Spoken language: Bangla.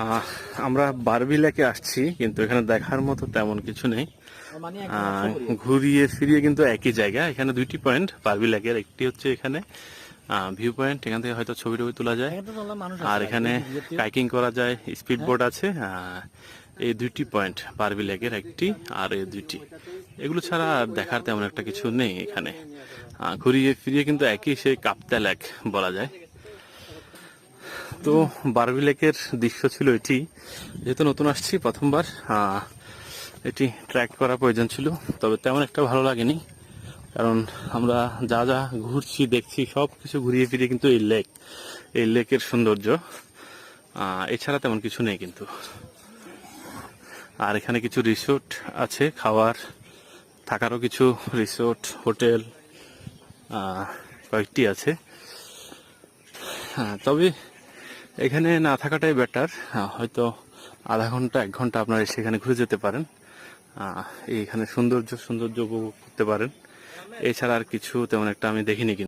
আহ, আমরা বারবি লেকে আসছি কিন্তু এখানে দেখার মতো তেমন কিছু নেই। ঘুরিয়ে ফিরিয়ে কিন্তু একই জায়গা এখানে দুইটি পয়েন্ট বারবি লেকের একটি হচ্ছে এখানে। ভিউ পয়েন্ট এখান থেকে হয়তো ছবি টবি তোলা যায়। আর এখানে কাইকিং করা যায় স্পিড বোট আছে এই দুইটি পয়েন্ট বারবি লেকের একটি আর এই দুইটি। এগুলো ছাড়া আর দেখার তেমন একটা কিছু নেই এখানে। ঘুরিয়ে ফিরিয়ে কিন্তু একই সেই কাপ্তা লেক বলা যায়। তো বারবি লেকের দৃশ্য ছিল এটি। যেহেতু নতুন আসছি প্রথমবার এটি ট্র্যাক করা প্রয়োজন ছিল, তবে তেমন একটা ভালো লাগেনি। কারণ আমরা যা যা ঘুরছি, দেখছি, সব কিছু ঘুরিয়ে ফিরিয়ে কিন্তু এই লেক এই লেকের সৌন্দর্য। এছাড়া তেমন কিছু নেই কিন্তু। আর এখানে কিছু রিসোর্ট আছে, খাওয়ার, থাকারও কিছু রিসোর্ট হোটেল কয়েকটি আছে। তবে এখানে না থাকাটাই বেটার হয়তো আধা ঘণ্টা, এক ঘণ্টা আপনারা সেখানে ঘুরে যেতে পারেন। এখানে সৌন্দর্য সৌন্দর্য উপভোগ করতে পারেন। এছাড়া আর কিছু তেমন একটা আমি দেখিনি কিন্তু।